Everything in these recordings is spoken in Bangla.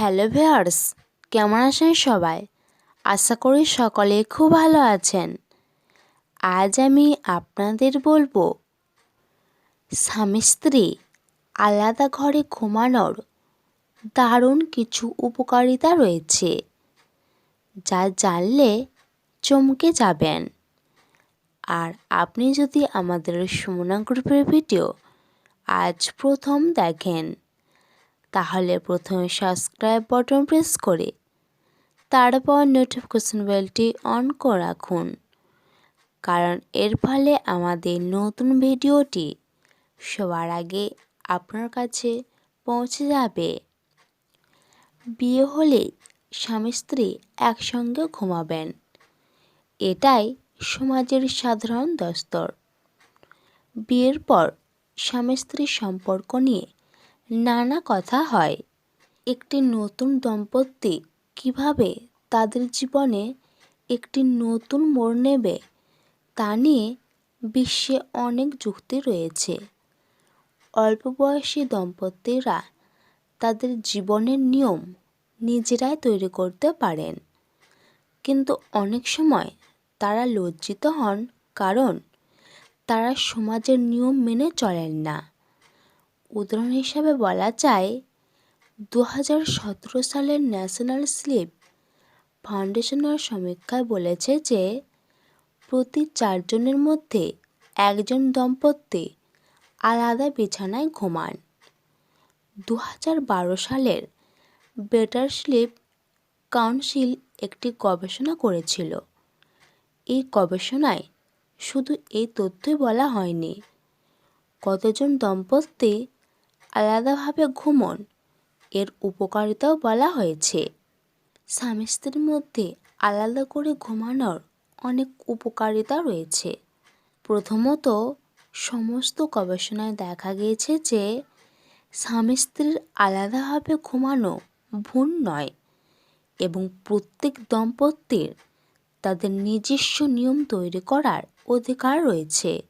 হ্যালো ভিউয়ার্স, কেমন আছেন সবাই? আশা করি সকলে খুব ভালো আছেন। আজ আমি আপনাদের বলব, স্বামী স্ত্রী আলাদা ঘরে ঘুমানোর দারুণ কিছু উপকারিতা রয়েছে, যা জানলে চমকে যাবেন। আর আপনি যদি আমাদের সুমনা গ্রুপের ভিডিও আজ প্রথম দেখেন তাহলে প্রথমে সাবস্ক্রাইব বটন প্রেস করে, তারপর নোটিফিকেশন বেলটি অন করে রাখুন। কারণ এর ফলে আমাদের নতুন ভিডিওটি সবার আগে আপনার কাছে পৌঁছে যাবে। বিয়ে হলে স্বামী স্ত্রী একসঙ্গে ঘুমাবেন। এটাই সমাজের সাধারণ দস্তর। বিয়ের পর স্বামী স্ত্রীর সম্পর্ক নিয়ে নানা কথা হয়। একটি নতুন দম্পতি কীভাবে তাদের জীবনে একটি নতুন মোড় নেবে, তা নিয়ে বিশ্বে অনেক যুক্তি রয়েছে। অল্প বয়সী দম্পতিরা তাদের জীবনের নিয়ম নিজেরাই তৈরি করতে পারেন। কিন্তু অনেক সময় তারা লজ্জিত হন, কারণ তারা সমাজের নিয়ম মেনে চলেন না। উদাহরণ হিসাবে বলা যায় দু হাজার সতেরো সালের ন্যাশনাল স্লিপ ফাউন্ডেশনের সমীক্ষায় বলেছে যে, প্রতি চারজনের মধ্যে একজন দম্পতি আলাদা বিছানায় ঘুমান। দু হাজার বারো সালের বেটার স্লিপ কাউন্সিল একটি গবেষণা করেছিল। এই গবেষণায় শুধু এই তথ্যই বলা হয়নি, কতজন দম্পতি আলাদাভাবে ঘুমন। এর উপকারিতাও বলা হয়েছে। স্বামী স্ত্রীর মধ্যে আলাদা করে ঘুমানোর অনেক উপকারিতা রয়েছে। প্রথমত, সমস্ত গবেষণায় দেখা গিয়েছে যে, স্বামী স্ত্রীর আলাদাভাবে ঘুমানো ভুল নয় এবং প্রত্যেক দম্পতির তাদের নিজস্ব নিয়ম তৈরি করার অধিকার রয়েছে।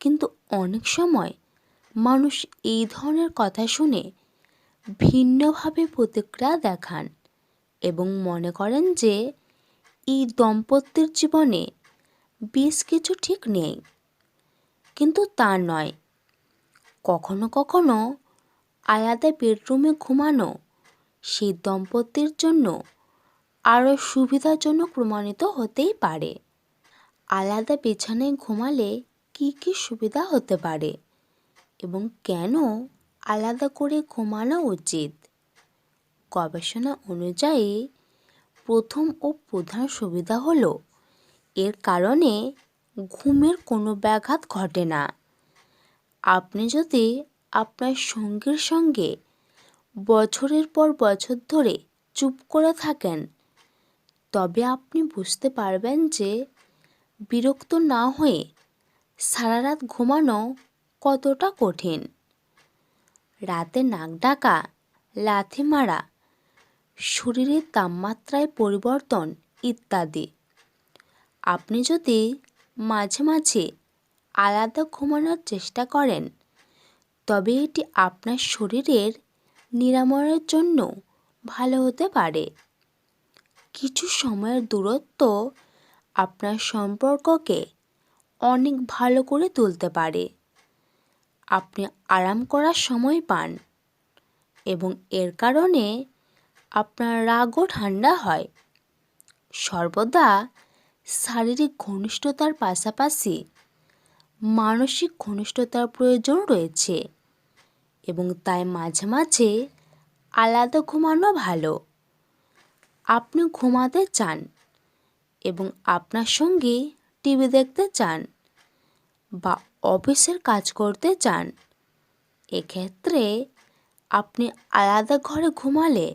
কিন্তু অনেক সময় মানুষ এই ধরনের কথা শুনে ভিন্নভাবে প্রতিক্রিয়া দেখান এবং মনে করেন যে এই দম্পতির জীবনে বেশ কিছু ঠিক নেই। কিন্তু তা নয়। কখনো কখনো আলাদা বেডরুমে ঘুমানো সেই দম্পতির জন্য আরও সুবিধাজনক প্রমাণিত হতেই পারে। আলাদা বিছানায় ঘুমালে কী কী সুবিধা হতে পারে? এবং কেন আলাদা করে ঘুমানো উচিত? গবেষণা অনুযায়ী, প্রথম ও প্রধান সুবিধা হলো, এর কারণে ঘুমের কোনো ব্যাঘাত ঘটে না। আপনি যদি আপনার সঙ্গীর সঙ্গে বছরের পর বছর ধরে চুপ করে থাকেন, তবে আপনি বুঝতে পারবেন যে বিরক্ত না হয়ে সারা রাত ঘুমানো কতটা কঠিন? রাতে নাক ডাকা, লাথি মারা, শরীরের তাপমাত্রায় পরিবর্তন ইত্যাদি। আপনি যদি মাঝে মাঝে আলাদা ঘুমানোর চেষ্টা করেন, তবে এটি আপনার শরীরের নিরাময়ের জন্য ভালো হতে পারে। কিছু সময়ের দূরত্ব আপনার সম্পর্ককে অনেক ভালো করে তুলতে পারে। আপনি আরাম করার সময় পান এবং এর কারণে আপনার রাগও ঠান্ডা হয়। সর্বদা শারীরিক ঘনিষ্ঠতার পাশাপাশি মানসিক ঘনিষ্ঠতার প্রয়োজন রয়েছে এবং তাই মাঝে মাঝে আলাদা ঘুমানো ভালো। আপনি ঘুমাতে চান এবং আপনার সঙ্গে টিভি দেখতে চান। বা অফিসের কাজ করতে চান, এক্ষেত্রে আপনি আলাদা ঘরে ঘুমালে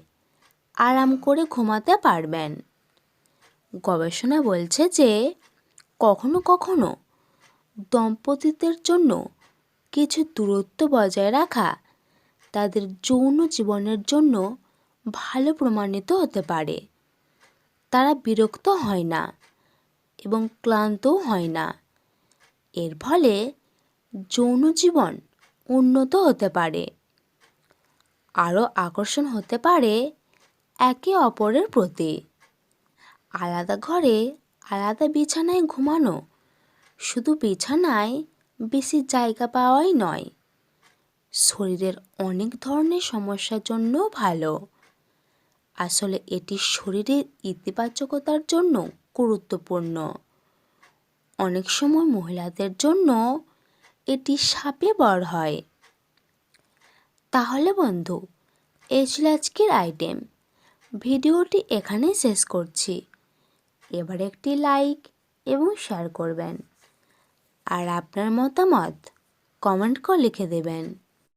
আরাম করে ঘুমাতে পারবেন। গবেষণা বলছে যে কখনো কখনো দম্পতিদের জন্য কিছু দূরত্ব বজায় রাখা তাদের যৌন জীবনের জন্য ভালো প্রমাণিত হতে পারে। তারা বিরক্ত হয় না এবং ক্লান্তও হয় না। এর ফলে যৌন জীবন উন্নত হতে পারে। আরও আকর্ষণ হতে পারে একে অপরের প্রতি। আলাদা ঘরে আলাদা বিছানায় ঘুমানো শুধু বিছানায় বেশি জায়গা পাওয়াই নয়, শরীরের অনেক ধরনের সমস্যার জন্যও ভালো। আসলে এটি শরীরের ইতিবাচকতার জন্য গুরুত্বপূর্ণ। অনেক সময় মহিলাদের জন্য এটি সাপে বর হয়। তাহলে বন্ধু এই ছিল আজকের আইটেম। ভিডিওটি এখানেই শেষ করছি। এবার একটি লাইক এবং শেয়ার করবেন। আর আপনার মতামত কমেন্ট করে লিখে দেবেন।